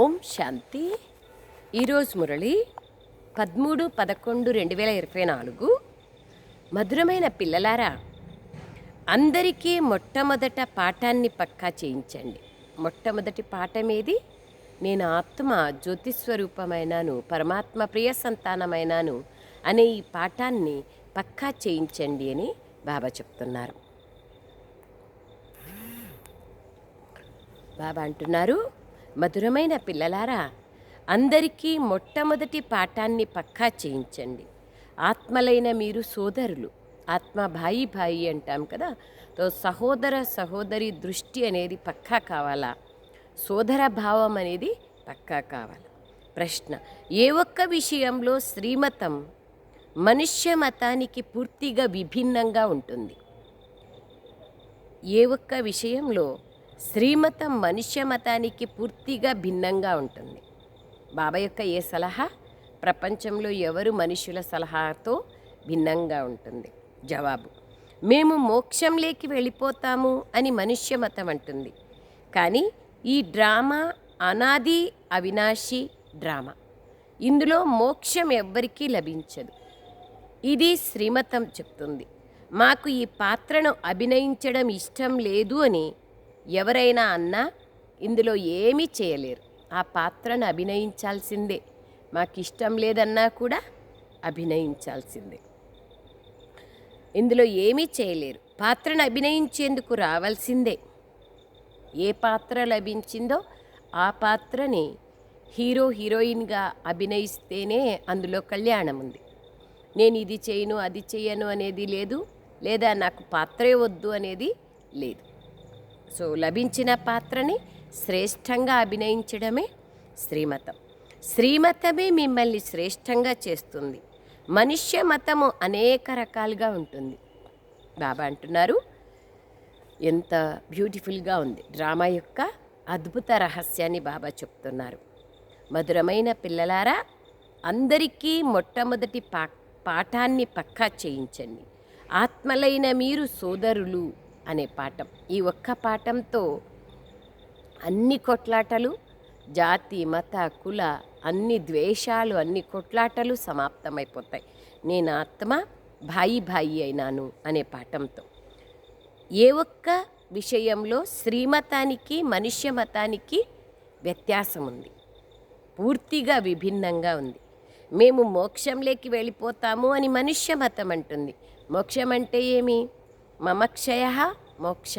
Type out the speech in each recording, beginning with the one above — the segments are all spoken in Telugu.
ఓం శాంతి. ఈరోజు మురళి పదమూడు పదకొండు రెండు వేల ఇరవై నాలుగు. మధురమైన పిల్లలారా అందరికీ మొట్టమొదట పాఠాన్ని పక్కా చేయించండి. మొట్టమొదటి పాఠం ఏది? నేను ఆత్మ జ్యోతిస్వరూపమైనాను పరమాత్మ ప్రియ సంతానమైనాను అనే ఈ పాఠాన్ని పక్కా చేయించండి అని బాబా చెప్తున్నారు. బాబా అంటున్నారు మధురమైన పిల్లలారా అందరికీ మొట్టమొదటి పాఠాన్ని పక్కా చేయించండి. ఆత్మలైన మీరు సోదరులు. ఆత్మ భాయి భాయి అంటాం కదా తో సహోదర సహోదరి దృష్టి అనేది పక్కా కావాలా? సోదర భావం అనేది పక్కా కావాలి? ప్రశ్న ఏ ఒక్క విషయంలో శ్రీమతం మనుష్య మతానికి పూర్తిగా విభిన్నంగా ఉంటుంది? ఏ ఒక్క విషయంలో శ్రీమతం మనుష్య మతానికి పూర్తిగా భిన్నంగా ఉంటుంది. బాబా యొక్క ఏ సలహా? ప్రపంచంలో ఎవరు మనుషుల సలహాతో భిన్నంగా ఉంటుంది? జవాబు మేము మోక్షంలోకి వెళ్ళిపోతాము అని మనుష్య మతం అంటుంది. కానీ ఈ డ్రామా అనాది అవినాశి డ్రామా. ఇందులో మోక్షం ఎవ్వరికీ లభించదు. ఇది శ్రీమతం చెప్తుంది. మాకు ఈ పాత్రను అభినయించడం ఇష్టం లేదు అని ఎవరైనా అన్నా ఇందులో ఏమీ చేయలేరు. ఆ పాత్రను అభినయించాల్సిందే. మాకు ఇష్టం లేదన్నా కూడా అభినయించాల్సిందే. ఇందులో ఏమీ చేయలేరు. పాత్రను అభినయించేందుకు రావాల్సిందే. ఏ పాత్ర లభించిందో ఆ పాత్రని హీరో హీరోయిన్గా అభినయిస్తేనే అందులో కళ్యాణం ఉంది. నేను ఇది చేయను అది చేయను అనేది లేదు లేదా నాకు పాత్రే వద్దు అనేది లేదు. సో లభించిన పాత్రని శ్రేష్టంగా అభినయించడమే శ్రీమతం. శ్రీమతమే మిమ్మల్ని శ్రేష్టంగా చేస్తుంది. మనుష్య మతము అనేక రకాలుగా ఉంటుంది. బాబా అంటున్నారు ఎంత బ్యూటిఫుల్గా ఉంది. డ్రామా యొక్క అద్భుత రహస్యాన్ని బాబా చెప్తున్నారు. మధురమైన పిల్లలారా అందరికీ మొట్టమొదటి పా పాఠాన్ని పక్కా చేయించండి. ఆత్మలైన మీరు సోదరులు అనే పాఠం. ఈ ఒక్క పాఠంతో అన్ని కొట్లాటలు జాతి మత కుల అన్ని ద్వేషాలు అన్ని కొట్లాటలు సమాప్తమైపోతాయి. నేను ఆత్మ భాయి భాయి అయినాను అనే పాఠంతో. ఏ ఒక్క విషయంలో శ్రీమతానికి మనుష్య మతానికి వ్యత్యాసం ఉంది. పూర్తిగా విభిన్నంగా ఉంది. మేము మోక్షంలోకి వెళ్ళిపోతాము అని మనుష్య మతం అంటుంది. మోక్షం అంటే ఏమి? మమక్షయ మోక్ష.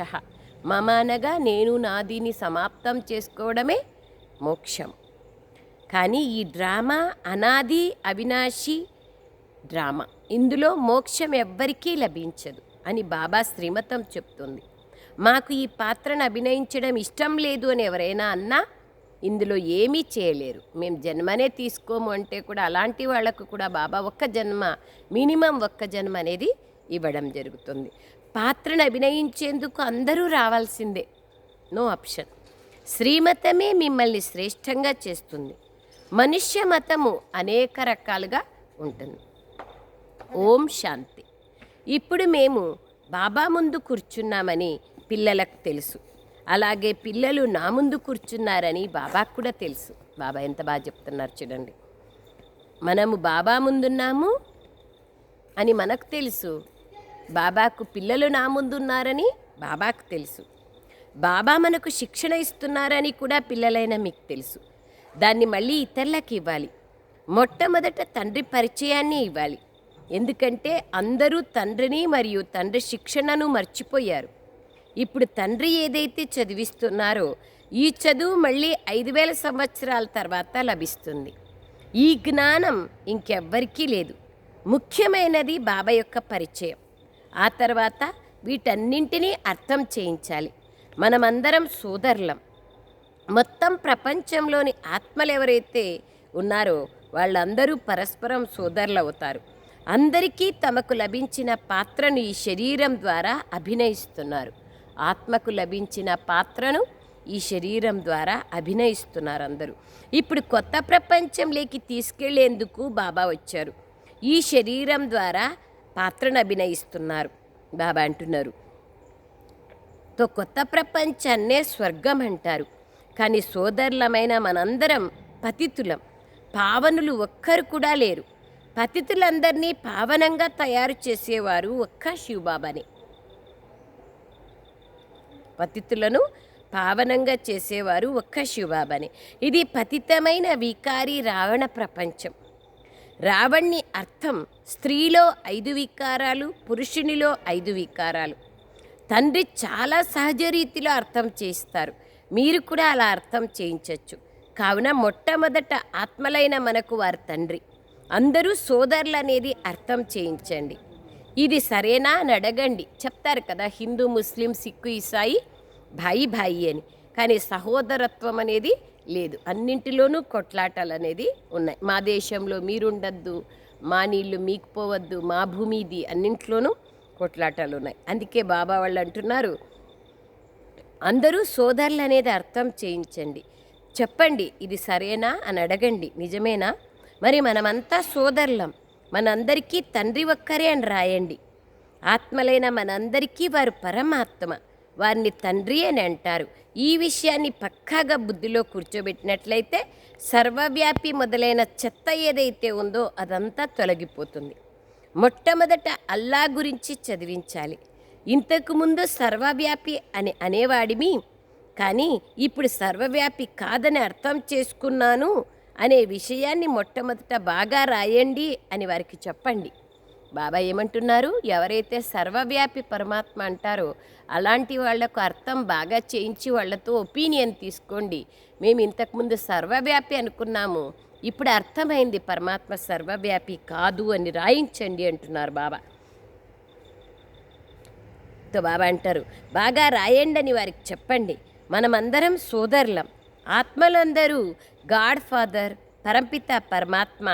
మమ అనగా నేను నాదిని సమాప్తం చేసుకోవడమే మోక్షం. కానీ ఈ డ్రామా అనాది అవినాశి డ్రామా. ఇందులో మోక్షం ఎవ్వరికీ లభించదు అని బాబా శ్రీమతం చెప్తుంది. మాకు ఈ పాత్రను అభినయించడం ఇష్టం లేదు అని ఎవరైనా అన్నా ఇందులో ఏమీ చేయలేరు. మేము జన్మనే తీసుకోము అంటే కూడా అలాంటి వాళ్ళకు కూడా బాబా ఒక్క జన్మ మినిమం ఒక్క జన్మ అనేది ఇవ్వడం జరుగుతుంది. పాత్రను అభినయించేందుకు అందరూ రావాల్సిందే. No option. శ్రీమతమే మిమ్మల్ని శ్రేష్టంగా చేస్తుంది. మనుష్య మతము అనేక రకాలుగా ఉంటుంది. ఓం శాంతి. ఇప్పుడు మేము బాబా ముందు కూర్చున్నామని పిల్లలకు తెలుసు. అలాగే పిల్లలు నా ముందు కూర్చున్నారని బాబాకు కూడా తెలుసు. బాబా ఎంత బాగా చెప్తున్నారు చూడండి. మనము బాబా ముందున్నాము అని మనకు తెలుసు. బాబాకు పిల్లలు నా ముందున్నారని బాబాకు తెలుసు. బాబా మనకు శిక్షణ ఇస్తున్నారని కూడా పిల్లలైన మీకు తెలుసు. దాన్ని మళ్ళీ ఇతరులకు ఇవ్వాలి. మొట్టమొదట తండ్రి పరిచయాన్ని ఇవ్వాలి. ఎందుకంటే అందరూ తండ్రిని మరియు తండ్రి శిక్షణను మర్చిపోయారు. ఇప్పుడు తండ్రి ఏదైతే చదివిస్తున్నారో ఈ చదువు మళ్ళీ ఐదు వేల సంవత్సరాల తర్వాత లభిస్తుంది. ఈ జ్ఞానం ఇంకెవ్వరికీ లేదు. ముఖ్యమైనది బాబా యొక్క పరిచయం. ఆ తర్వాత వీటన్నింటినీ అర్థం చేయించాలి. మనమందరం సోదరులం. మొత్తం ప్రపంచంలోని ఆత్మలు ఎవరైతే ఉన్నారో వాళ్ళందరూ పరస్పరం సోదరులు అవుతారు అందరికీ తమకు లభించిన పాత్రను ఈ శరీరం ద్వారా అభినయిస్తున్నారు. ఆత్మకు లభించిన పాత్రను ఈ శరీరం ద్వారా అభినయిస్తున్నారు అందరూ. ఇప్పుడు కొత్త ప్రపంచంలోకి తీసుకెళ్ళేందుకు బాబా వచ్చారు. ఈ శరీరం ద్వారా పాత్రను అభినయిస్తున్నారు. బాబా అంటున్నారు. తో కొత్త ప్రపంచాన్నే స్వర్గం అంటారు. కానీ సోదరులమైన మనందరం పతితులం. పావనులు ఒక్కరు కూడా లేరు. పతితులందరినీ పావనంగా తయారు చేసేవారు ఒక్క శివబాబానే. పతితులను పావనంగా చేసేవారు ఒక్క శివబాబానే. ఇది పతితమైన వికారి రావణ ప్రపంచం. రావణ్ణి అర్థం స్త్రీలో ఐదు వికారాలు పురుషునిలో ఐదు వికారాలు. తండ్రి చాలా సహజ రీతిలో అర్థం చేస్తారు. మీరు కూడా అలా అర్థం చేయించవచ్చు కావున మొట్టమొదట ఆత్మలైన మనకు వారి తండ్రి. అందరూ సోదరులు అనేది అర్థం చేయించండి. ఇది సరేనా అని అడగండి. చెప్తారు కదా హిందూ ముస్లిం సిక్కు ఇసాయి భాయి భాయి అని. కానీ సహోదరత్వం అనేది లేదు. అన్నింటిలోనూ కొట్లాటలు అనేది ఉన్నాయి. మా దేశంలో మీరుండద్దు మా నీళ్ళు మీకు పోవద్దు మా భూమి ఇది అన్నింట్లోనూ కొట్లాటలు ఉన్నాయి అందుకే బాబా వాళ్ళు అంటున్నారు అందరూ సోదరులు అనేది అర్థం చేయించండి. చెప్పండి ఇది సరేనా అని అడగండి. నిజమేనా? మరి మనమంతా సోదరులం. మనందరికీ తండ్రి ఒక్కరే అని రాయండి. ఆత్మలైన మనందరికీ వారు పరమాత్మ. వారిని తండ్రి అని అంటారు. ఈ విషయాన్ని పక్కాగా బుద్ధిలో కూర్చోబెట్టినట్లయితే సర్వవ్యాపి మొదలైన చెత్త ఏదైతే ఉందో అదంతా తొలగిపోతుంది. మొట్టమొదట అల్లా గురించి చదివించాలి. ఇంతకుముందు సర్వవ్యాపి అని అనేవాడిమి కానీ ఇప్పుడు సర్వవ్యాపి కాదని అర్థం చేసుకున్నాను అనే విషయాన్ని మొట్టమొదట బాగా రాయండి అని వారికి చెప్పండి. బాబా ఏమంటున్నారు? ఎవరైతే సర్వవ్యాపి పరమాత్మ అంటారో అలాంటి వాళ్ళకు అర్థం బాగా చేయించి వాళ్ళతో ఒపీనియన్ తీసుకోండి. మేము ఇంతకుముందు సర్వవ్యాపి అనుకున్నాము. ఇప్పుడు అర్థమైంది పరమాత్మ సర్వవ్యాపి కాదు అని రాయించండి అంటున్నారు బాబా. తో బాబా అంటారు బాగా రాయండి అని వారికి చెప్పండి. మనమందరం సోదరులం. ఆత్మలందరూ గాడ్ ఫాదర్ పరంపిత పరమాత్మ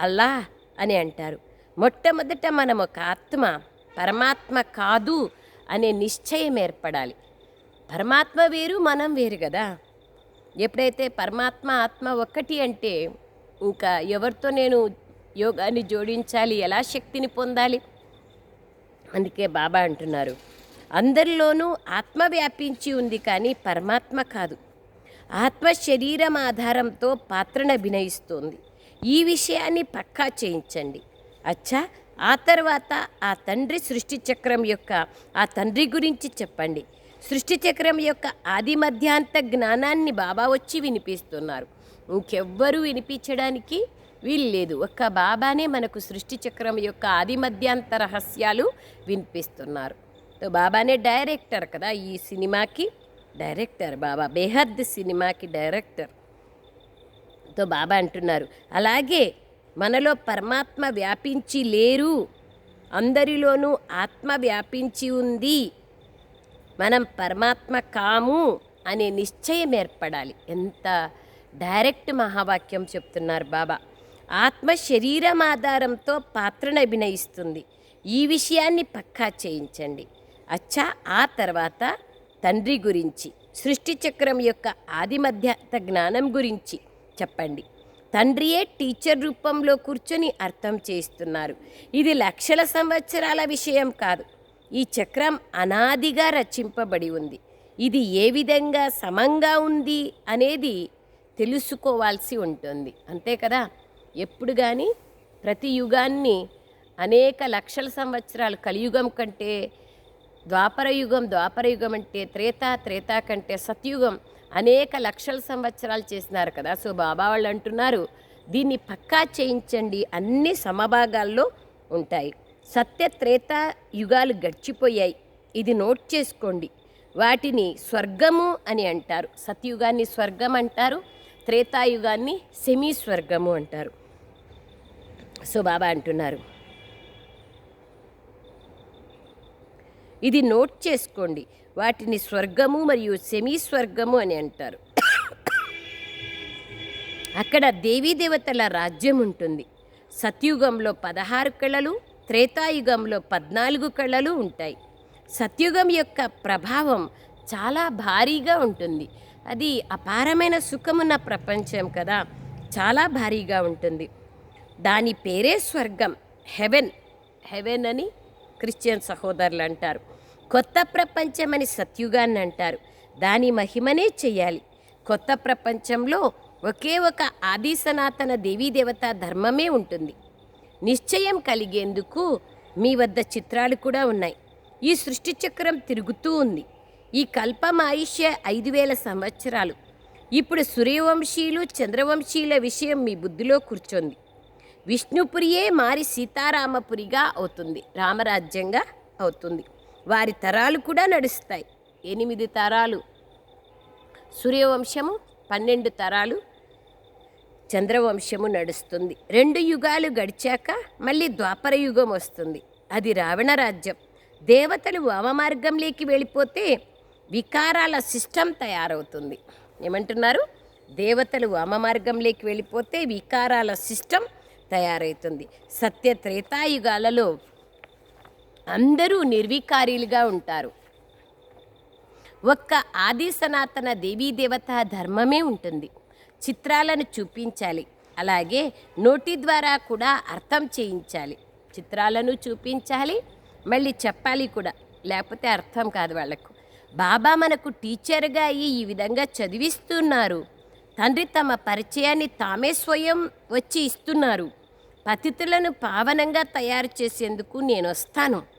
అల్లాహ్ అని అంటారు. మొట్టమొదట మనం ఒక ఆత్మ పరమాత్మ కాదు అనే నిశ్చయం ఏర్పడాలి. పరమాత్మ వేరు మనం వేరు కదా. ఎప్పుడైతే పరమాత్మ ఆత్మ ఒక్కటి అంటే ఇంకా ఎవరితో నేను యోగాన్ని జోడించాలి ఎలా శక్తిని పొందాలి? అందుకే బాబా అంటున్నారు అందరిలోనూ ఆత్మ వ్యాపించి ఉంది కానీ పరమాత్మ కాదు. ఆత్మ శరీరం ఆధారంతో పాత్రను అభినయిస్తోంది. ఈ విషయాన్ని పక్కా చేయించండి. అచ్చా ఆ తర్వాత ఆ తండ్రి సృష్టి చక్రం యొక్క ఆ తండ్రి గురించి చెప్పండి. సృష్టి చక్రం యొక్క ఆది మధ్యాంత జ్ఞానాన్ని బాబా వచ్చి వినిపిస్తున్నారు. ఇంకెవ్వరూ వినిపించడానికి వీలు లేదు ఒక్క బాబానే మనకు సృష్టి చక్రం యొక్క ఆది మధ్యాంత రహస్యాలు వినిపిస్తున్నారు. తో బాబానే డైరెక్టర్ కదా ఈ సినిమాకి? డైరెక్టర్ బాబా బేహద్ సినిమాకి డైరెక్టర్. తో బాబా అంటున్నారు. అలాగే మనలో పరమాత్మ వ్యాపించి లేరు. అందరిలోనూ ఆత్మ వ్యాపించి ఉంది. మనం పరమాత్మ కాము అనే నిశ్చయం ఏర్పడాలి. ఎంత డైరెక్ట్ మహావాక్యం చెప్తున్నారు బాబా. ఆత్మ శరీరం ఆధారంతో పాత్రను అభినయిస్తుంది. ఈ విషయాన్ని పక్కా చేయించండి. అచ్చా ఆ తర్వాత తండ్రి గురించి సృష్టి చక్రం యొక్క ఆది జ్ఞానం గురించి చెప్పండి. తండ్రియే టీచర్ రూపంలో కూర్చొని అర్థం చేస్తున్నారు. ఇది లక్షల సంవత్సరాల విషయం కాదు. ఈ చక్రం అనాదిగా రచింపబడి ఉంది. ఇది ఏ విధంగా సమంగా ఉంది అనేది తెలుసుకోవాల్సి ఉంటుంది. అంతే కదా? ఎప్పుడు కానీ ప్రతి యుగాన్ని అనేక లక్షల సంవత్సరాలు కలియుగం కంటే ద్వాపర యుగం ద్వాపర యుగం అంటే త్రేతా త్రేతా కంటే సత్యుగం అనేక లక్షల సంవత్సరాలు చేసినారు కదా. సో బాబా వాళ్ళు అంటున్నారు దీన్ని పక్కా చేయించండి. అన్ని సమభాగాల్లో ఉంటాయి. సత్య త్రేత యుగాలు గడిచిపోయాయి. ఇది నోట్ చేసుకోండి. వాటిని స్వర్గము అని అంటారు. సత్యుగాన్ని స్వర్గం అంటారు. త్రేతాయుగాన్ని సెమీ స్వర్గము అంటారు. సో బాబా అంటున్నారు ఇది నోట్ చేసుకోండి. వాటిని స్వర్గము మరియు సెమీ స్వర్గము అని అంటారు. అక్కడ దేవీదేవతల రాజ్యం ఉంటుంది. సత్యుగంలో పదహారు కళలు త్రేతాయుగంలో పద్నాలుగు కళలు ఉంటాయి. సత్యుగం యొక్క ప్రభావం చాలా భారీగా ఉంటుంది. అది అపారమైన సుఖమున్న ప్రపంచం కదా చాలా భారీగా ఉంటుంది. దాని పేరే స్వర్గం హెవెన్ హెవెన్ అని క్రిస్టియన్ సహోదరులు అంటారు. కొత్త ప్రపంచం అని సత్యుగాన్ని అంటారు దాని మహిమనే చెయ్యాలి. కొత్త ప్రపంచంలో ఒకే ఒక ఆది సనాతన దేవీదేవత ధర్మమే ఉంటుంది. నిశ్చయం కలిగేందుకు మీ వద్ద చిత్రాలు కూడా ఉన్నాయి. ఈ సృష్టి చక్రం తిరుగుతూ ఉంది. ఈ కల్పం ఆయుష్య ఐదు వేల సంవత్సరాలు. ఇప్పుడు సూర్యవంశీయులు చంద్రవంశీయుల విషయం మీ బుద్ధిలో కూర్చొంది. విష్ణుపురియే మారి సీతారామపురిగా అవుతుంది. రామరాజ్యంగా అవుతుంది. వారి తరాలు కూడా నడుస్తాయి. ఎనిమిది తరాలు. సూర్యవంశము పన్నెండు తరాలు. చంద్రవంశము నడుస్తుంది. రెండు యుగాలు గడిచాక మళ్ళీ ద్వాపర యుగం వస్తుంది. అది రావణ రాజ్యం. దేవతలు వామమార్గంలోకి వెళ్ళిపోతే వికారాల సిస్టమ్ తయారవుతుంది. ఏమంటున్నారు? దేవతలు వామమార్గంలోకి వెళ్ళిపోతే వికారాల సిస్టమ్ తయారవుతుంది. సత్య త్రేతాయుగాలలో అందరూ నిర్వికారీలుగా ఉంటారు. ఒక్క ఆది సనాతన దేవీ దేవత ధర్మమే ఉంటుంది. చిత్రాలను చూపించాలి. అలాగే నోటి ద్వారా కూడా అర్థం చేయించాలి. చిత్రాలను చూపించాలి మళ్ళీ చెప్పాలి కూడా. లేకపోతే అర్థం కాదు వాళ్ళకు. బాబా మనకు టీచర్గా అయ్యి ఈ విధంగా చదివిస్తున్నారు. తండ్రి తమ పరిచయాన్ని తామే స్వయం వచ్చి ఇస్తున్నారు. పతితులను పావనంగా తయారు చేసేందుకు నేను వస్తాను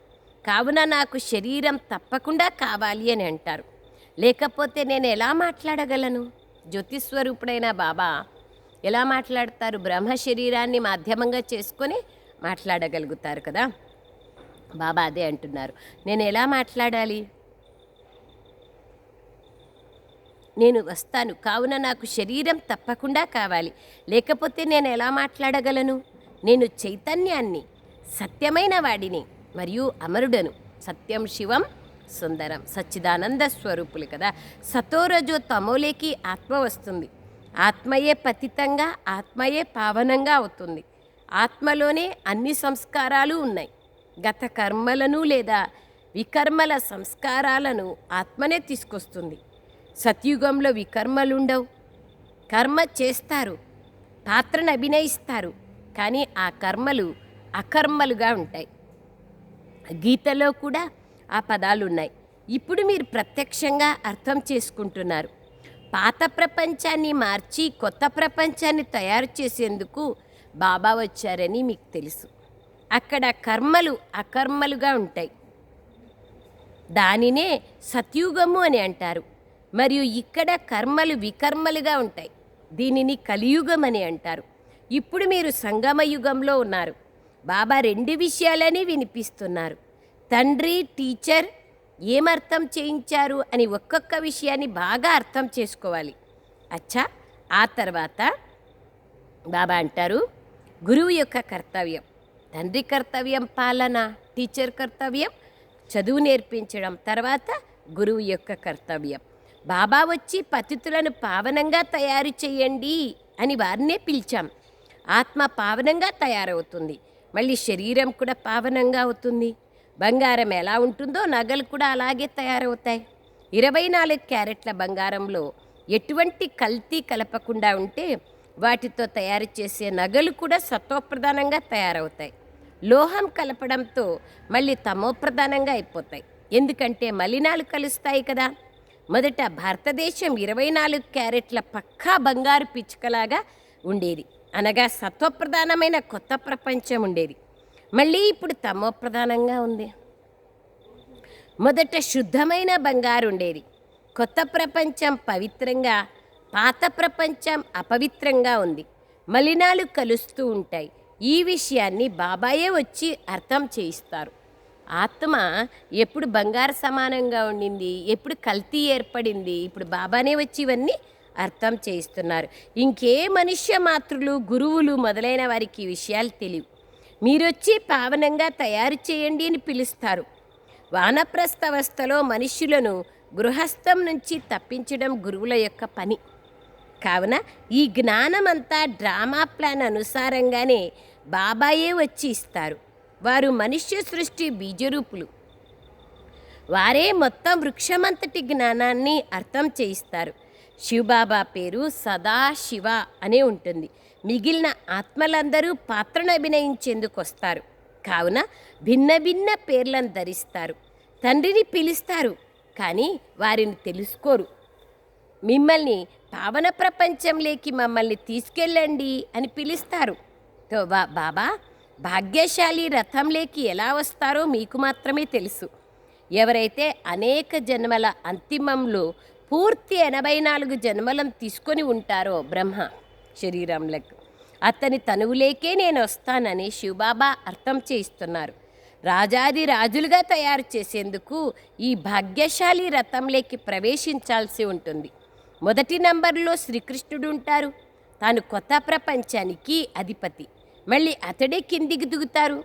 కావున నాకు శరీరం తప్పకుండా కావాలి అని అంటారు. లేకపోతే నేను ఎలా మాట్లాడగలను? జ్యోతిస్వరూపుడైన బాబా ఎలా మాట్లాడతారు? బ్రహ్మ శరీరాన్ని మాధ్యమంగా చేసుకొని మాట్లాడగలుగుతారు కదా? బాబా అదే అంటున్నారు. నేను ఎలా మాట్లాడాలి? నేను వస్తాను. కావున నాకు శరీరం తప్పకుండా కావాలి. లేకపోతే నేను ఎలా మాట్లాడగలను? నేను చైతన్యాన్ని సత్యమైన వాడిని. మరియు అమరుడను. సత్యం శివం సుందరం. సచ్చిదానంద స్వరూపులు కదా. సతోరజో తమోలేకి ఆత్మ వస్తుంది. ఆత్మయే పతితంగా ఆత్మయే పావనంగా అవుతుంది. ఆత్మలోనే అన్ని సంస్కారాలు ఉన్నాయి. గత కర్మలను లేదా వికర్మల సంస్కారాలను ఆత్మనే తీసుకొస్తుంది. సత్యుగంలో వికర్మలుండవు. కర్మ చేస్తారు. పాత్రను అభినయిస్తారు. కానీ ఆ కర్మలు అకర్మలుగా ఉంటాయి. గీతలో కూడా ఆ పదాలు ఉన్నాయి ఇప్పుడు మీరు ప్రత్యక్షంగా అర్థం చేసుకుంటున్నారు. పాత ప్రపంచాన్ని మార్చి కొత్త ప్రపంచాన్ని తయారు చేసేందుకు బాబా వచ్చారని మీకు తెలుసు. అక్కడ కర్మలు అకర్మలుగా ఉంటాయి. దానినే సత్యుగము అని అంటారు. మరియు ఇక్కడ కర్మలు వికర్మలుగా ఉంటాయి. దీనిని కలియుగం అని అంటారు. ఇప్పుడు మీరు సంగమ యుగంలో ఉన్నారు. బాబా రెండు విషయాలని వినిపిస్తున్నారు. తండ్రి టీచర్ ఏమర్థం చేయించారు అని ఒక్కొక్క విషయాన్ని బాగా అర్థం చేసుకోవాలి. అచ్చా ఆ తర్వాత బాబా అంటారు గురువు యొక్క కర్తవ్యం తండ్రి కర్తవ్యం పాలన టీచర్ కర్తవ్యం చదువు నేర్పించడం తర్వాత గురువు యొక్క కర్తవ్యం. బాబా వచ్చి పతితులను పావనంగా తయారు చేయండి అని వారినే పిలిచాం. ఆత్మ పావనంగా తయారవుతుంది. మళ్ళీ శరీరం కూడా పావనంగా అవుతుంది. బంగారం ఎలా ఉంటుందో నగలు కూడా అలాగే తయారవుతాయి. ఇరవై నాలుగు క్యారెట్ల బంగారంలో ఎటువంటి కల్తీ కలపకుండా ఉంటే వాటితో తయారు చేసే నగలు కూడా సత్వప్రధానంగా తయారవుతాయి. లోహం కలపడంతో మళ్ళీ తమోప్రధానంగా అయిపోతాయి. ఎందుకంటే మలినాలు కలుస్తాయి కదా. మొదట భారతదేశం ఇరవై నాలుగు క్యారెట్ల పక్కా బంగారు పిచ్చుకలాగా ఉండేది. అనగా సత్వప్రధానమైన కొత్త ప్రపంచం ఉండేది. మళ్ళీ ఇప్పుడు తమోప్రధానంగా ఉంది. మొదట శుద్ధమైన బంగారు ఉండేది. కొత్త ప్రపంచం పవిత్రంగా పాత ప్రపంచం అపవిత్రంగా ఉంది. మలినాలు కలుస్తూ ఉంటాయి. ఈ విషయాన్ని బాబాయే వచ్చి అర్థం చేయిస్తారు. ఆత్మ ఎప్పుడు బంగారు సమానంగా ఉండింది ఎప్పుడు కల్తీ ఏర్పడింది ఇప్పుడు బాబానే వచ్చి ఇవన్నీ అర్థం చేయిస్తున్నారు. ఇంకే మనుష్య మాతృలు గురువులు మొదలైన వారికి ఈ విషయాలు తెలియవు. మీరొచ్చి పావనంగా తయారు చేయండి అని పిలుస్తారు. వానప్రస్థవస్థలో మనుష్యులను గృహస్థం నుంచి తప్పించడం గురువుల యొక్క పని. కావున ఈ జ్ఞానమంతా డ్రామా ప్లాన్ అనుసారంగానే బాబాయే వచ్చి ఇస్తారు. వారు మనుష్య సృష్టి బీజరూపులు. వారే మొత్తం వృక్షమంతటి జ్ఞానాన్ని అర్థం చేయిస్తారు. శివబాబా పేరు సదాశివ అనే ఉంటుంది. మిగిలిన ఆత్మలందరూ పాత్రను అభినయించేందుకు వస్తారు. కావున భిన్న భిన్న పేర్లను ధరిస్తారు. తండ్రిని పిలుస్తారు కానీ వారిని తెలుసుకోరు. మిమ్మల్ని పావన ప్రపంచంలోకి మమ్మల్ని తీసుకెళ్ళండి అని పిలుస్తారు. తో బాబా భాగ్యశాలి రథంలోకి ఎలా వస్తారో మీకు మాత్రమే తెలుసు. ఎవరైతే అనేక జన్మల అంతిమంలో పూర్తి ఎనభై నాలుగు జన్మలను తీసుకొని ఉంటారో బ్రహ్మ శరీరంలకు. అతని తనువులేకే నేను వస్తానని శివబాబా అర్థం చేయిస్తున్నారు. రాజాది రాజులుగా తయారు చేసేందుకు ఈ భాగ్యశాలి రథంలోకి ప్రవేశించాల్సి ఉంటుంది. మొదటి నంబర్లో శ్రీకృష్ణుడు ఉంటారు. తాను కొత్త ప్రపంచానికి అధిపతి. మళ్ళీ అతడే కిందికి దిగుతారు.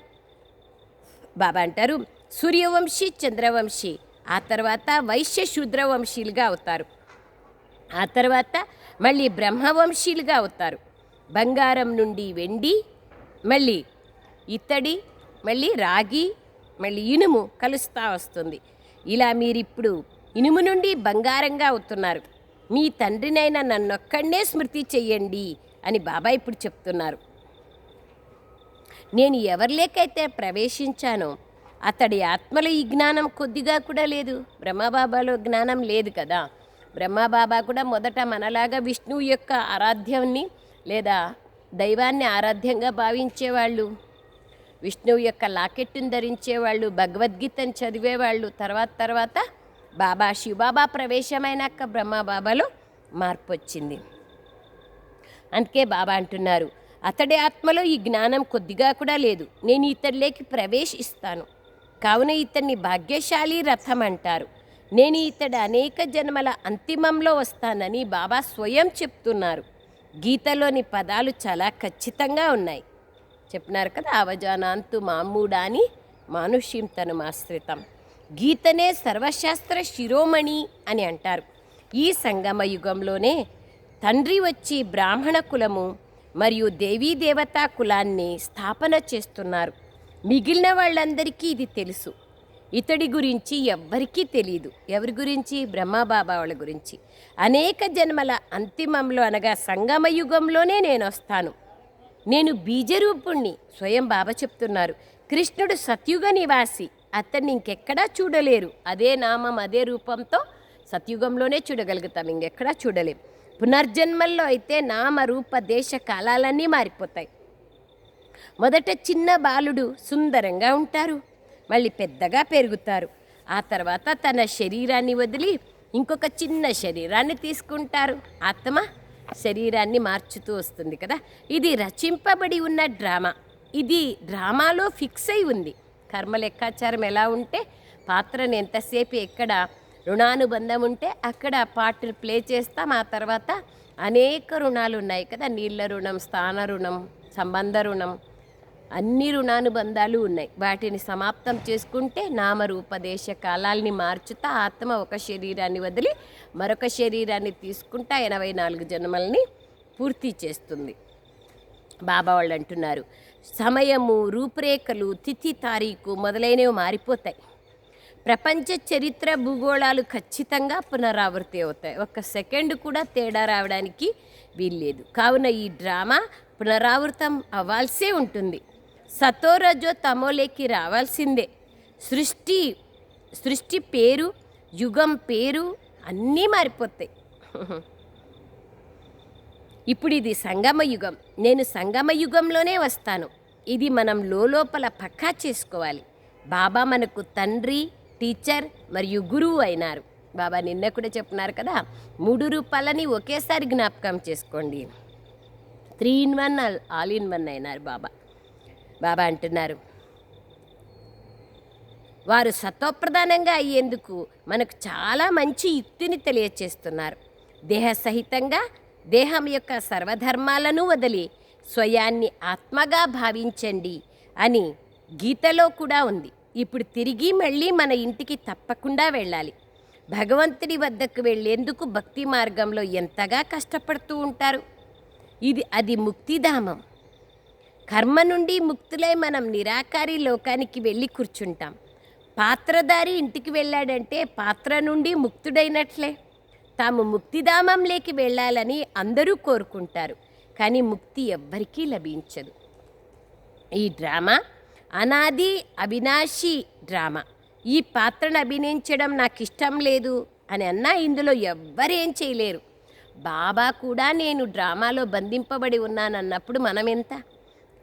బాబా అంటారు సూర్యవంశీ చంద్రవంశీ. ఆ తర్వాత వైశ్య శూద్రవంశీలుగా అవుతారు. ఆ తర్వాత మళ్ళీ బ్రహ్మవంశీలుగా అవుతారు. బంగారం నుండి వెండి మళ్ళీ ఇత్తడి మళ్ళీ రాగి మళ్ళీ ఇనుము కలుస్తా వస్తుంది. ఇలా మీరిప్పుడు ఇనుము నుండి బంగారంగా అవుతున్నారు. మీ తండ్రినైనా నన్నొక్కడే స్మృతి చెయ్యండి అని బాబా ఇప్పుడు చెప్తున్నారు. నేను ఎవరిలేకైతే ప్రవేశించానో అతడి ఆత్మలో ఈ జ్ఞానం కొద్దిగా కూడా లేదు. బ్రహ్మబాబాలో జ్ఞానం లేదు కదా. బ్రహ్మబాబా కూడా మొదట మనలాగా విష్ణువు యొక్క ఆరాధ్యాన్ని లేదా దైవాన్ని ఆరాధ్యంగా భావించేవాళ్ళు. విష్ణువు యొక్క లాకెట్ను ధరించేవాళ్ళు భగవద్గీతను చదివేవాళ్ళు. తర్వాత తర్వాత బాబా శివబాబా ప్రవేశమైనాక బ్రహ్మబాబాలో మార్పు వచ్చింది అందుకే బాబా అంటున్నారు అతడి ఆత్మలో ఈ జ్ఞానం కొద్దిగా కూడా లేదు. నేను ఇతడిలోకి ప్రవేశిస్తాను. కావున ఇతన్ని భాగ్యశాలి రథం అంటారు నేను ఇతడు అనేక జన్మల అంతిమంలో వస్తానని బాబా స్వయం చెప్తున్నారు. గీతలోని పదాలు చాలా ఖచ్చితంగా ఉన్నాయి. చెప్పినారు కదా అవజానాంతు మామూడాని మానుష్యం తను ఆశ్రితం గీతనే సర్వశాస్త్ర శిరోమణి అని అంటారు. ఈ సంగమ యుగంలోనే తండ్రి వచ్చి బ్రాహ్మణ కులము మరియు దేవీ దేవతా కులాన్ని స్థాపన చేస్తున్నారు. మిగిలిన వాళ్ళందరికీ ఇది తెలుసు. ఇతడి గురించి ఎవ్వరికీ తెలియదు ఎవరి గురించి? బ్రహ్మబాబా వాళ్ళ గురించి. అనేక జన్మల అంతిమంలో అనగా సంగమ యుగంలోనే నేను వస్తాను నేను బీజరూపుణ్ణి స్వయం బాబా చెప్తున్నారు. కృష్ణుడు సత్యుగ నివాసి. అతన్ని ఇంకెక్కడా చూడలేరు. అదే నామం అదే రూపంతో సత్యుగంలోనే చూడగలుగుతాం. ఇంకెక్కడా చూడలేం. పునర్జన్మల్లో అయితే నామ రూప దేశ కాలాలన్నీ మారిపోతాయి. మొదట చిన్న బాలుడు సుందరంగా ఉంటారు. మళ్ళీ పెద్దగా పెరుగుతారు. ఆ తర్వాత తన శరీరాన్ని వదిలి ఇంకొక చిన్న శరీరాన్ని తీసుకుంటారు. ఆత్మ శరీరాన్ని మార్చుతూ వస్తుంది కదా. ఇది రచింపబడి ఉన్న డ్రామా. ఇది డ్రామాలో ఫిక్స్ అయి ఉంది. కర్మ లెక్కాచారం ఎలా ఉంటే పాత్రను ఎంతసేపు ఎక్కడ రుణానుబంధం ఉంటే అక్కడ పాటలు ప్లే చేస్తాం. ఆ తర్వాత అనేక రుణాలు ఉన్నాయి కదా. నీళ్ళ రుణం స్థాన రుణం సంబంధ రుణం అన్ని రుణానుబంధాలు ఉన్నాయి. వాటిని సమాప్తం చేసుకుంటే నామరూపదేశ కాలాల్ని మార్చుతా ఆత్మ ఒక శరీరాన్ని వదిలి మరొక శరీరాన్ని తీసుకుంటా ఎనభై నాలుగు జన్మల్ని పూర్తి చేస్తుంది. బాబా వాళ్ళు అంటున్నారు సమయము రూపురేఖలు తిథి తారీఖు మొదలైనవి మారిపోతాయి. ప్రపంచ చరిత్ర భూగోళాలు ఖచ్చితంగా పునరావృతి అవుతాయి. ఒక్క సెకండ్ కూడా తేడా రావడానికి వీల్లేదు. కావున ఈ డ్రామా పునరావృతం అవ్వాల్సే ఉంటుంది. సతోరజో తమోలేకి రావాల్సిందే. సృష్టి సృష్టి పేరు యుగం పేరు అన్నీ మారిపోతాయి. ఇప్పుడు ఇది సంగమ యుగం. నేను సంగమ యుగంలోనే వస్తాను. ఇది మనం లోపల పక్కా చేసుకోవాలి. బాబా మనకు తండ్రి టీచర్ మరియు గురువు అయినారు. బాబా నిన్న కూడా చెప్తున్నారు కదా మూడు రూపాయలని ఒకేసారి జ్ఞాపకం చేసుకోండి. Three in one all in one అయినారు బాబా. బాబా అంటున్నారు. వారు సత్వప్రధానంగా అయ్యేందుకు మనకు చాలా మంచి యుక్తిని తెలియచేస్తున్నారు. దేహ సహితంగా దేహం యొక్క సర్వధర్మాలను వదిలి స్వయాన్ని ఆత్మగా భావించండి అని గీతలో కూడా ఉంది. ఇప్పుడు తిరిగి మళ్ళీ మన ఇంటికి తప్పకుండా వెళ్ళాలి. భగవంతుడి వద్దకు వెళ్ళేందుకు భక్తి మార్గంలో ఎంతగా కష్టపడుతూ ఉంటారు? ఇది అది ముక్తిధామం. కర్మ నుండి ముక్తులై మనం నిరాకారి లోకానికి వెళ్ళి కూర్చుంటాం. పాత్రధారి ఇంటికి వెళ్ళాడంటే పాత్ర నుండి ముక్తుడైనట్లే. తాము ముక్తిధామంలోకి వెళ్ళాలని అందరూ కోరుకుంటారు కానీ ముక్తి ఎవ్వరికీ లభించదు. ఈ డ్రామా అనాది అవినాశి డ్రామా. ఈ పాత్రను అభినయించడం నాకు ఇష్టం లేదు అని అన్నా ఇందులో ఎవ్వరేం చేయలేరు. బాబా కూడా నేను డ్రామాలో బంధింపబడి ఉన్నానన్నప్పుడు మనం ఎంత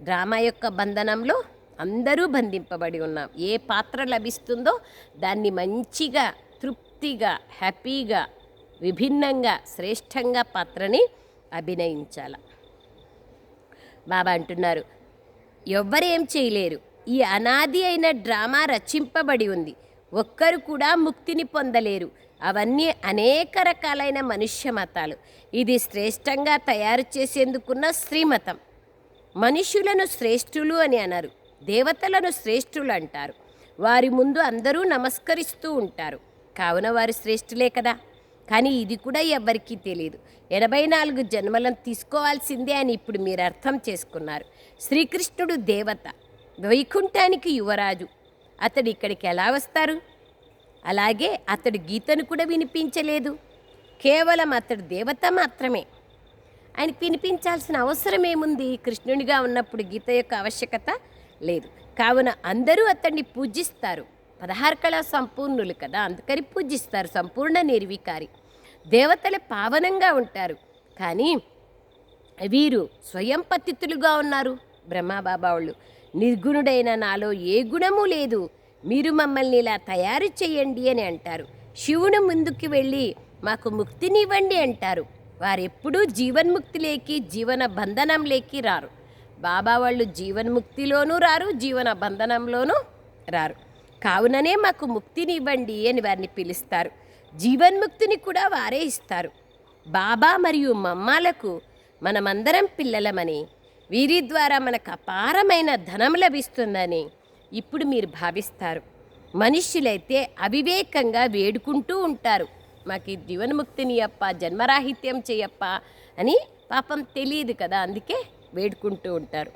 డ్రామా యొక్క బంధనంలో అందరూ బంధింపబడి ఉన్నాం. ఏ పాత్ర లభిస్తుందో దాన్ని మంచిగా తృప్తిగా హ్యాపీగా విభిన్నంగా శ్రేష్టంగా పాత్రని అభినయించాల. బాబా అంటున్నారు ఎవ్వరేం చేయలేరు. ఈ అనాది అయిన డ్రామా రచింపబడి ఉంది. ఒక్కరు కూడా ముక్తిని పొందలేరు. అవన్నీ అనేక రకాలైన మనుష్య మతాలు ఇది శ్రేష్టంగా తయారు చేసేందుకున్న శ్రీమతం. మనుషులను శ్రేష్ఠులు అని అనరు దేవతలను శ్రేష్ఠులు అంటారు. వారి ముందు అందరూ నమస్కరిస్తూ ఉంటారు. కావున వారు శ్రేష్ఠులే కదా? కానీ ఇది కూడా ఎవ్వరికీ తెలియదు ఎనభై నాలుగు జన్మలను తీసుకోవాల్సిందే అని ఇప్పుడు మీరు అర్థం చేసుకున్నారు. శ్రీకృష్ణుడు దేవత వైకుంఠానికి యువరాజు. అతడు ఇక్కడికి ఎలా వస్తారు? అలాగే అతడు గీతను కూడా వినిపించలేదు. కేవలం అతడు దేవత మాత్రమే. ఆయన వినిపించాల్సిన అవసరం ఏముంది? కృష్ణునిగా ఉన్నప్పుడు గీత యొక్క ఆవశ్యకత లేదు. కావున అందరూ అతన్ని పూజిస్తారు. పదహారు కళ సంపూర్ణులు కదా అందుకని పూజిస్తారు. సంపూర్ణ నిర్వికారి. దేవతలు పావనంగా ఉంటారు. కానీ వీరు స్వయం పతితులుగా ఉన్నారు. బ్రహ్మబాబా వాళ్ళు నిర్గుణుడైన నాలో ఏ గుణము లేదు. మీరు మమ్మల్ని ఇలా తయారు చేయండి అని అంటారు. శివుని ముందుకు వెళ్ళి మాకు ముక్తినివ్వండి అంటారు. వారెప్పుడూ జీవన్ముక్తిలేకి జీవన బంధనంలేకి రారు. బాబా వాళ్ళు జీవన్ముక్తిలోనూ రారు జీవన బంధనంలోనూ రారు. కావుననే మాకు ముక్తిని ఇవ్వండి అని వారిని పిలుస్తారు. జీవన్ముక్తిని కూడా వారే ఇస్తారు. బాబా మరియు మమ్మాలకు మనమందరం పిల్లలమని వీరి ద్వారా మనకు అపారమైన ధనం లభిస్తుందని ఇప్పుడు మీరు భావిస్తారు. మనుష్యులైతే అవివేకంగా వేడుకుంటూ ఉంటారు. మాకు జీవన్ముక్తిని అప్ప జన్మరాహిత్యం చేయప్ప అని పాపం తెలియదు కదా అందుకే వేడుకుంటూ ఉంటారు.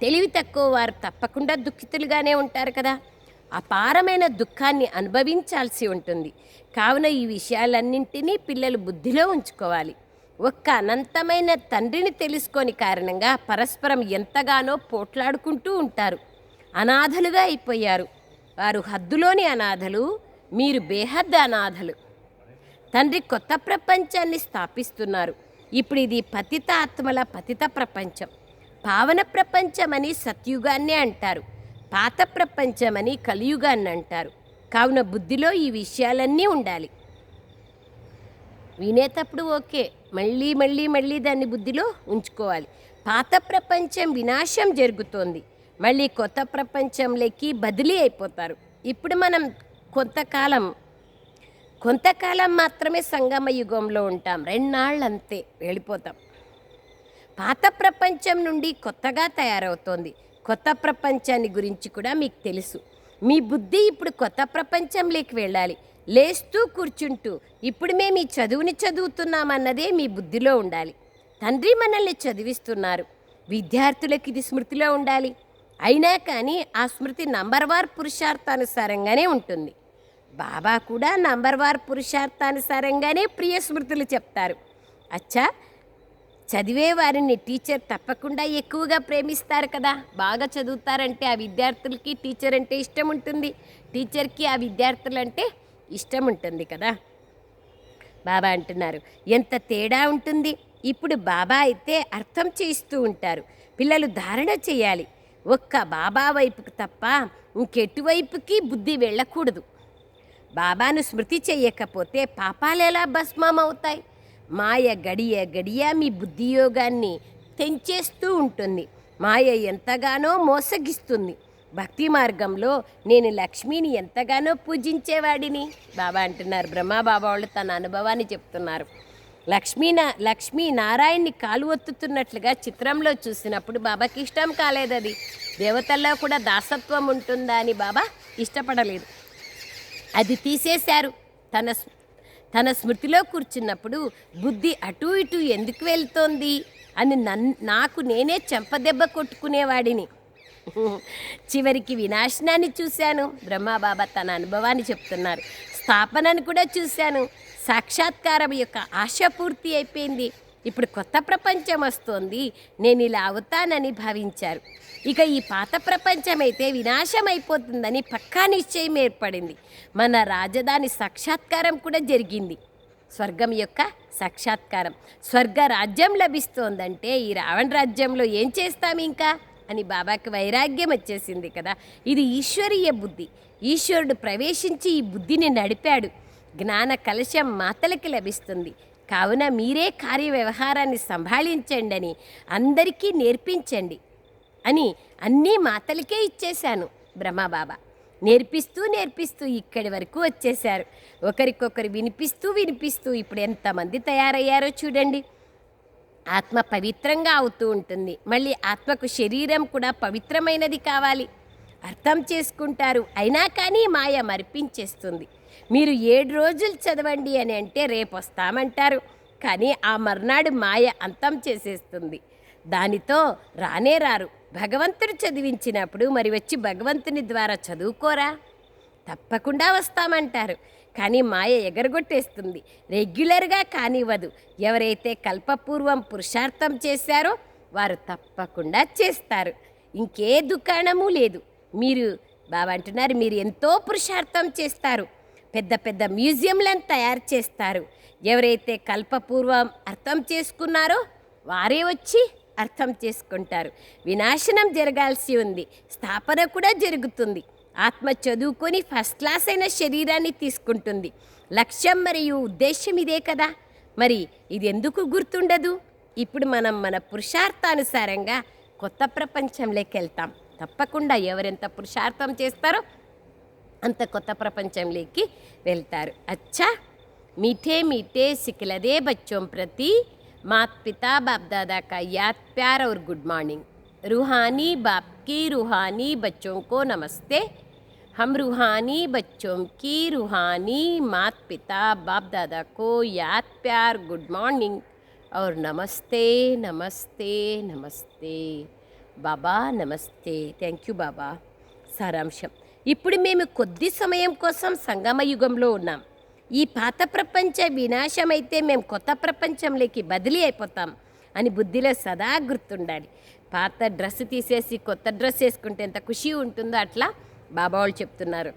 తెలివి తక్కువ వారు తప్పకుండా దుఃఖితులుగానే ఉంటారు కదా. అపారమైన దుఃఖాన్ని అనుభవించాల్సి ఉంటుంది. కావున ఈ విషయాలన్నింటినీ పిల్లలు బుద్ధిలో ఉంచుకోవాలి. ఒక్క అనంతమైన తండ్రిని తెలుసుకోని కారణంగా పరస్పరం ఎంతగానో పోట్లాడుకుంటూ ఉంటారు. అనాథలుగా అయిపోయారు. వారు హద్దులోని అనాథలు మీరు బేహద్ అనాథలు తండ్రి కొత్త ప్రపంచాన్ని స్థాపిస్తున్నారు. ఇప్పుడు ఇది పతిత ఆత్మల పతిత ప్రపంచం. పావన ప్రపంచమని సత్యుగాన్నే అంటారు. పాత ప్రపంచమని కలియుగాన్ని అంటారు. కావున బుద్ధిలో ఈ విషయాలన్నీ ఉండాలి. వినేటప్పుడు ఓకే. మళ్ళీ మళ్ళీ మళ్ళీ దాన్ని బుద్ధిలో ఉంచుకోవాలి. పాత ప్రపంచం వినాశం జరుగుతోంది. మళ్ళీ కొత్త ప్రపంచంలోకి బదిలీ అయిపోతారు. ఇప్పుడు మనం కొంతకాలం కొంతకాలం మాత్రమే సంగమ యుగంలో ఉంటాం. రెండాళ్ళు అంతే వెళ్ళిపోతాం. పాత ప్రపంచం నుండి కొత్తగా తయారవుతోంది. కొత్త ప్రపంచాన్ని గురించి కూడా మీకు తెలుసు. మీ బుద్ధి ఇప్పుడు కొత్త ప్రపంచంలోకి వెళ్ళాలి. లేస్తూ కూర్చుంటూ ఇప్పుడు మేము ఈ చదువుని చదువుతున్నామన్నదే మీ బుద్ధిలో ఉండాలి. తండ్రి మనల్ని చదివిస్తున్నారు. విద్యార్థులకు ఇది స్మృతిలో ఉండాలి. అయినా కానీ ఆ స్మృతి నంబర్ వార్ పురుషార్థానుసారంగానే ఉంటుంది. బాబా కూడా నంబర్ వార్ పురుషార్థానుసారంగానే ప్రియ స్మృతులు చెప్తారు. అచ్చా చదివే వారిని టీచర్ తప్పకుండా ఎక్కువగా ప్రేమిస్తారు కదా. బాగా చదువుతారంటే ఆ విద్యార్థులకి టీచర్ అంటే ఇష్టం ఉంటుంది. టీచర్కి ఆ విద్యార్థులంటే ఇష్టం ఉంటుంది కదా. బాబా అంటున్నారు ఎంత తేడా ఉంటుంది. ఇప్పుడు బాబా అయితే అర్థం చేయిస్తూ ఉంటారు. పిల్లలు ధారణ చేయాలి. ఒక్క బాబా వైపుకి తప్ప ఇంకెటువైపుకి బుద్ధి వెళ్ళకూడదు. బాబాను స్మృతి చెయ్యకపోతే పాపాలు ఎలా భస్మం అవుతాయి మాయ గడియ గడియ మీ బుద్ధియోగాన్ని తెంచేస్తూ ఉంటుంది. మాయ ఎంతగానో మోసగిస్తుంది. భక్తి మార్గంలో నేను లక్ష్మిని ఎంతగానో పూజించేవాడిని. బాబా అంటున్నారు. బ్రహ్మా బాబా వాళ్ళు తన అనుభవాన్ని చెప్తున్నారు. లక్ష్మీ నా లక్ష్మీ నారాయణ్ని కాలు ఒత్తుతున్నట్లుగా చిత్రంలో చూసినప్పుడు బాబాకి ఇష్టం కాలేదు అది దేవతల్లో కూడా దాసత్వం ఉంటుందా అని బాబా ఇష్టపడలేదు. అది తీసేశారు. తన తన స్మృతిలో కూర్చున్నప్పుడు బుద్ధి అటు ఇటు ఎందుకు వెళ్తోంది అని నన్ నాకు నేనే చెంపదెబ్బ కొట్టుకునేవాడిని. చివరికి వినాశనాన్ని చూశాను. బ్రహ్మబాబా తన అనుభవాన్ని చెప్తున్నారు. స్థాపనను కూడా చూశాను. సాక్షాత్కారం యొక్క ఆశ పూర్తి అయిపోయింది. ఇప్పుడు కొత్త ప్రపంచం వస్తోంది. నేను ఇలా అవుతానని భావించారు. ఇక ఈ పాత ప్రపంచం అయితే వినాశం అయిపోతుందని పక్కా నిశ్చయం ఏర్పడింది. మన రాజధాని సాక్షాత్కారం కూడా జరిగింది. స్వర్గం యొక్క సాక్షాత్కారం. స్వర్గ రాజ్యం లభిస్తోందంటే ఈ రావణ రాజ్యంలో ఏం చేస్తాం ఇంకా? అని బాబాకి వైరాగ్యం వచ్చేసింది కదా. ఇది ఈశ్వరీయ బుద్ధి. ఈశ్వరుడు ప్రవేశించి ఈ బుద్ధిని నడిపాడు. జ్ఞాన కలశం మాతలకి లభిస్తుంది. కావున మీరే కార్య వ్యవహారాన్ని సంభాళించండి అని అందరికీ నేర్పించండి అని అన్నీ మాతలకే ఇచ్చేశాను బ్రహ్మబాబా. నేర్పిస్తూ నేర్పిస్తూ ఇక్కడి వరకు వచ్చేశారు. ఒకరికొకరు వినిపిస్తూ వినిపిస్తూ ఇప్పుడు ఎంతమంది తయారయ్యారో చూడండి. ఆత్మ పవిత్రంగా అవుతూ ఉంటుంది. మళ్ళీ ఆత్మకు శరీరం కూడా పవిత్రమైనది కావాలి. అర్థం చేసుకుంటారు. అయినా కానీ మాయ మరిపించేస్తుంది. మీరు ఏడు రోజులు చదవండి అని అంటే రేపు వస్తామంటారు కానీ ఆ మర్నాడు మాయ అంతం చేసేస్తుంది. దానితో రానే రారు. భగవంతుడు చదివించినప్పుడు మరి వచ్చి భగవంతుని ద్వారా చదువుకోరా? తప్పకుండా వస్తామంటారు. కానీ మాయ ఎగరగొట్టేస్తుంది. రెగ్యులర్గా కానివ్వదు. ఎవరైతే కల్పపూర్వం పురుషార్థం చేశారో వారు తప్పకుండా చేస్తారు. ఇంకే దుకాణము లేదు. మీరు బాబా అంటున్నారు మీరు ఎంతో పురుషార్థం చేస్తారు. పెద్ద పెద్ద మ్యూజియంలను తయారు చేస్తారు. ఎవరైతే కల్పపూర్వం అర్థం చేసుకున్నారో వారే వచ్చి అర్థం చేసుకుంటారు. వినాశనం జరగాల్సి ఉంది. స్థాపన కూడా జరుగుతుంది. ఆత్మ చదువుకొని ఫస్ట్ క్లాస్ అయిన శరీరాన్ని తీసుకుంటుంది. లక్ష్యం మరియు ఉద్దేశం ఇదే కదా. మరి ఇది ఎందుకు గుర్తుండదు? ఇప్పుడు మనం మన పురుషార్థానుసారంగా కొత్త ప్రపంచంలోకి వెళ్తాం. తప్పకుండా ఎవరెంత పురుషార్థం చేస్తారో అంత కొత్త ప్రపంచంలోకి వెళ్తారు అచ్చా मीठे मीठे सिकलदे बच्चों प्रति मात पिता बाप दादा का याद प्यार और गुड मॉर्निंग रूहानी बाप की रूहानी बच्चों को नमस्ते हम रूहानी बच्चों की रूहानी मात पिता बाप दादा को याद प्यार गुड मॉर्निंग और नमस्ते नमस्ते नमस्ते బాబా నమస్తే థ్యాంక్ యూ బాబా సారాంశం ఇప్పుడు మేము కొద్ది సమయం కోసం సంగమ యుగంలో ఉన్నాం. ఈ పాత ప్రపంచ వినాశమైతే మేము కొత్త ప్రపంచంలోకి బదిలీ అయిపోతాం అని బుద్ధిలో సదా గుర్తుండాలి. పాత డ్రెస్ తీసేసి కొత్త డ్రెస్ వేసుకుంటే ఎంత ఖుషి ఉంటుందో అట్లా బాబా వాళ్ళు చెప్తున్నారు.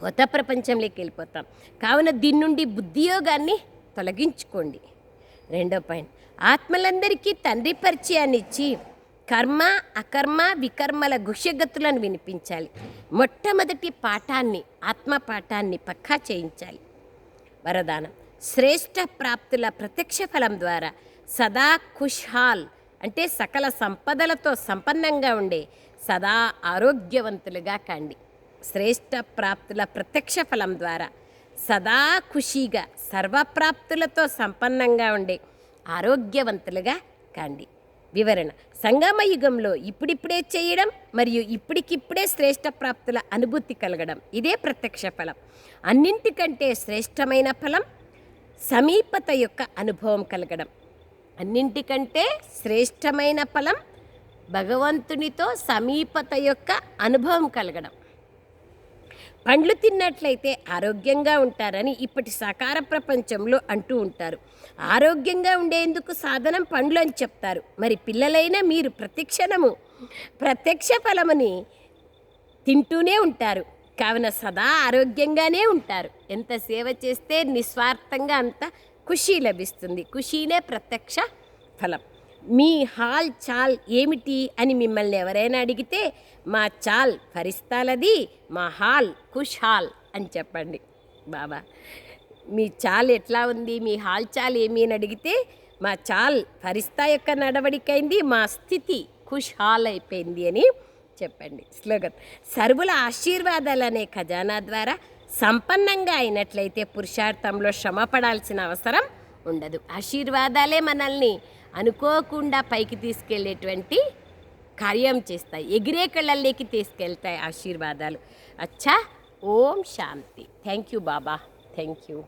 కొత్త ప్రపంచంలోకి వెళ్ళిపోతాం. కావున దీని నుండి బుద్ధియోగాన్ని తొలగించుకోండి. రెండో పాయింట్. ఆత్మలందరికీ తండ్రి పరిచయాన్ని ఇచ్చి కర్మ అకర్మ వికర్మల గుష్యగతులను వినిపించాలి. మొట్టమొదటి పాఠాన్ని ఆత్మ పాఠాన్ని పక్కా చేయించాలి. వరదానం. శ్రేష్ట ప్రాప్తుల ప్రత్యక్ష ఫలం ద్వారా సదా ఖుష్హాల్ అంటే సకల సంపదలతో సంపన్నంగా ఉండే సదా ఆరోగ్యవంతులుగా కండి. శ్రేష్ట ప్రాప్తుల ప్రత్యక్ష ఫలం ద్వారా సదా ఖుషీగా సర్వప్రాప్తులతో సంపన్నంగా ఉండే ఆరోగ్యవంతులుగా కండి. వివరణ. సంగమ యుగంలో ఇప్పుడిప్పుడే చేయడం మరియు ఇప్పటికిప్పుడే శ్రేష్ట ప్రాప్తుల అనుభూతి కలగడం. ఇదే ప్రత్యక్ష ఫలం. అన్నింటికంటే శ్రేష్టమైన ఫలం సమీపత యొక్క అనుభవం కలగడం. అన్నింటికంటే శ్రేష్టమైన ఫలం భగవంతునితో సమీపత యొక్క అనుభవం కలగడం. పండ్లు తిన్నట్లయితే ఆరోగ్యంగా ఉంటారని ఇప్పటి సాకార ప్రపంచంలో అంటూ ఉంటారు. ఆరోగ్యంగా ఉండేందుకు సాధనం పండ్లు అని చెప్తారు. మరి పిల్లలైన మీరు ప్రతిక్షణము ప్రత్యక్ష ఫలముని తింటూనే ఉంటారు. కావున సదా ఆరోగ్యంగానే ఉంటారు. ఎంత సేవ చేస్తే నిస్వార్థంగా అంత ఖుషి లభిస్తుంది. ఖుషీనే ప్రత్యక్ష ఫలం. మీ హాల్ చాల్ ఏమిటి అని మిమ్మల్ని ఎవరైనా అడిగితే మా చాల్ ఫరిస్తాలది మా హాల్ ఖుష్ హాల్ అని చెప్పండి. బాబా మీ చాల్ ఎట్లా ఉంది? మీ హాల్ చాల్ ఏమి? అని అడిగితే మా చాల్ ఫరిస్తా యొక్క నడవడికైంది మా స్థితి ఖుష్ హాల్ అయిపోయింది అని చెప్పండి. స్లోగన్ సర్వుల ఆశీర్వాదాలు అనే ఖజానా ద్వారా సంపన్నంగా అయినట్లయితే పురుషార్థంలో శ్రమ పడాల్సిన అవసరం ఉండదు. ఆశీర్వాదాలే మనల్ని అనుకోకుండా పైకి తీసుకెళ్ళేటువంటి కార్యం చేస్తాయి. ఎగిరే కళ్ళల్లోకి తీసుకెళ్తాయి ఆశీర్వాదాలు. అచ్చా ఓం శాంతి. Thank you Baba. Thank you